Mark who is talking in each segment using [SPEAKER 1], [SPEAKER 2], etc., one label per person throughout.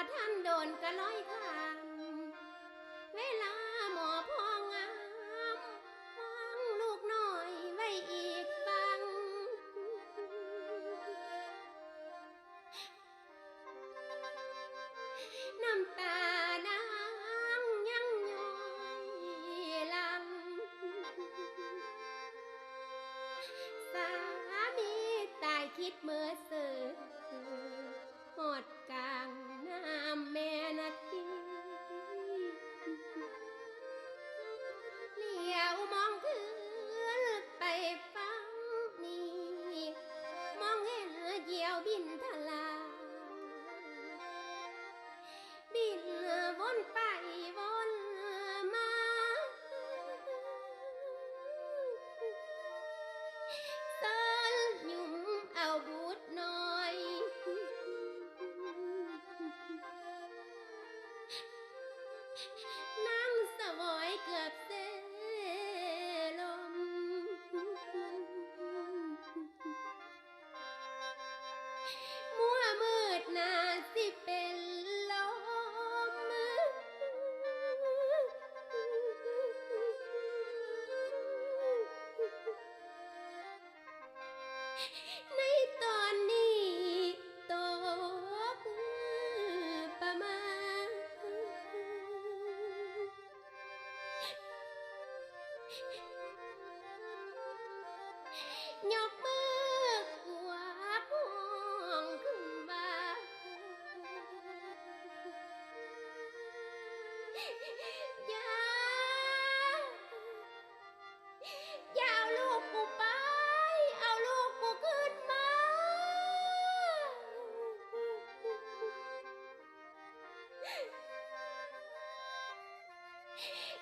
[SPEAKER 1] บ่ทันโดนก็ร้อยคำเวลาหมอพองามฟังลูกน้อยไว้อีกฟัง น้ำตานางยังย้อยลำสามีตายคิดเมื่อสื่อหอดกลาง นั่งสวอยเกือบเสลม มัวมืดนาสิเป็นลม น ยกมือกวาดห้องขึ้นมาอย่าอย่าเอาลูกกูไป เอาลูกกูขึ้นมา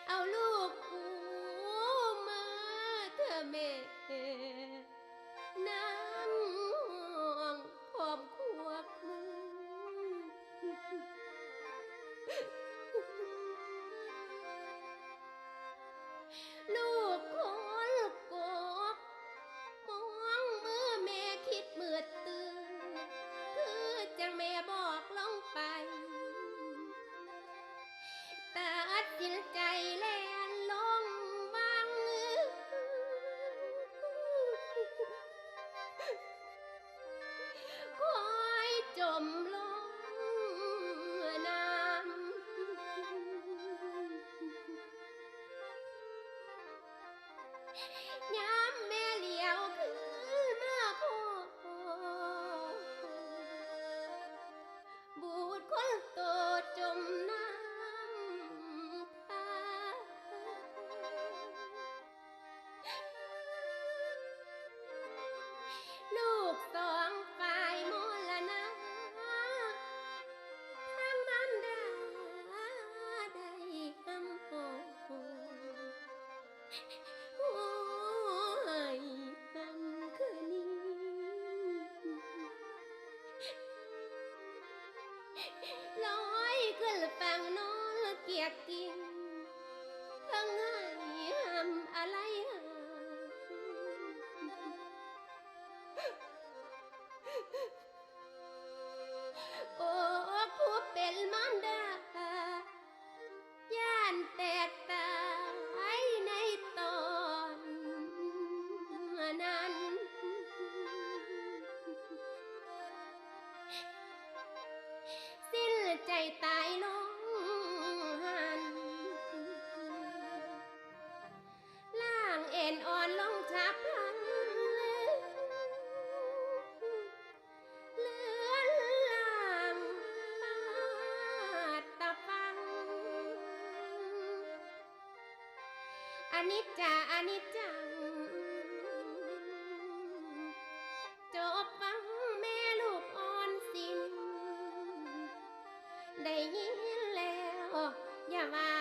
[SPEAKER 1] เอาลูก น อนิจจาอนิจจัง จบฟังแม่ลูกอ่อนสิ้น ได้ยินแล้ว อย่าว่า